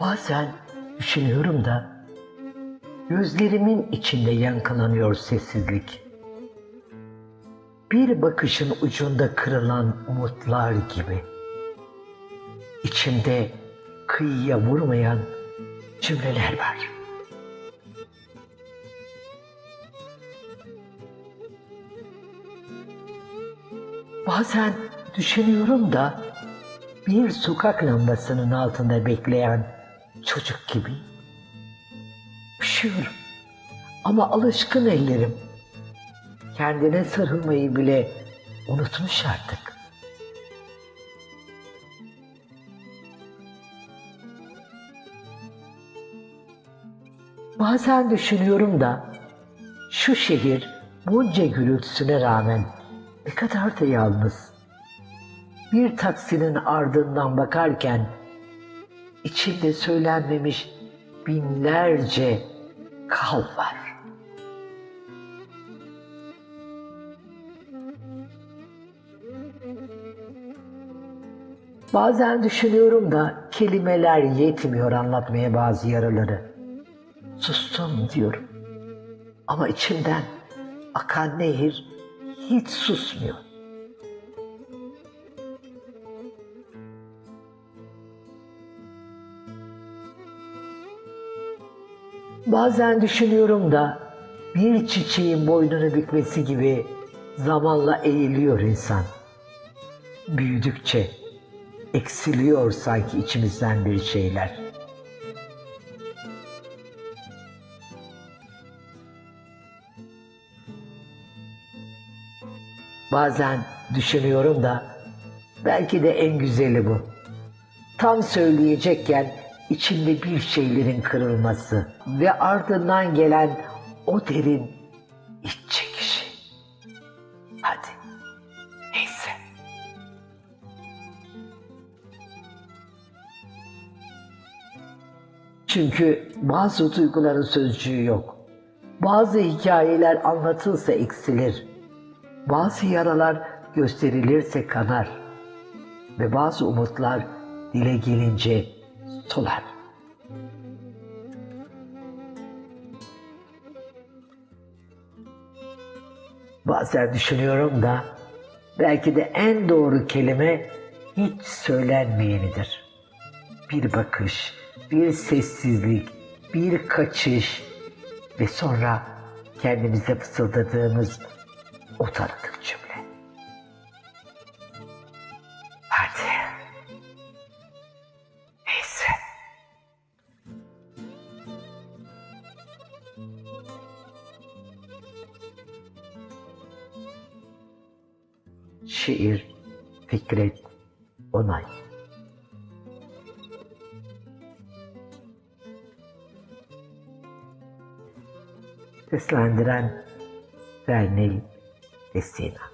Bazen düşünüyorum da gözlerimin içinde yankılanıyor sessizlik. Bir bakışın ucunda kırılan umutlar gibi. İçimde kıyıya vurmayan cümleler var. Bazen düşünüyorum da bir sokak lambasının altında bekleyen çocuk gibi. Üşüyorum ama alışkın ellerim kendine sarılmayı bile unutmuş artık. Bazen düşünüyorum da şu şehir bunca gürültüsüne rağmen ne kadar da yalnız. Bir taksinin ardından bakarken içinde söylenmemiş binlerce kal var. Bazen düşünüyorum da kelimeler yetmiyor anlatmaya bazı yaraları. Sustum diyorum. Ama içimden akan nehir hiç susmuyor. Bazen düşünüyorum da bir çiçeğin boynunu bükmesi gibi zamanla eğiliyor insan. Büyüdükçe eksiliyor sanki içimizden bir şeyler. Bazen düşünüyorum da belki de en güzeli bu. Tam söyleyecekken içinde bir şeylerin kırılması ve ardından gelen o derin iç çekişi. Hadi neyse. Çünkü bazı duyguların sözcüğü yok. Bazı hikayeler anlatılsa eksilir. Bazı yaralar gösterilirse kanar. Ve bazı umutlar dile gelince Bazen düşünüyorum da belki de en doğru kelime hiç söylenmeyenidir. Bir bakış, bir sessizlik, bir kaçış ve sonra kendimize fısıldadığımız o tanıdık Şiir Fikret Onay. Seslendiren Vernil Desina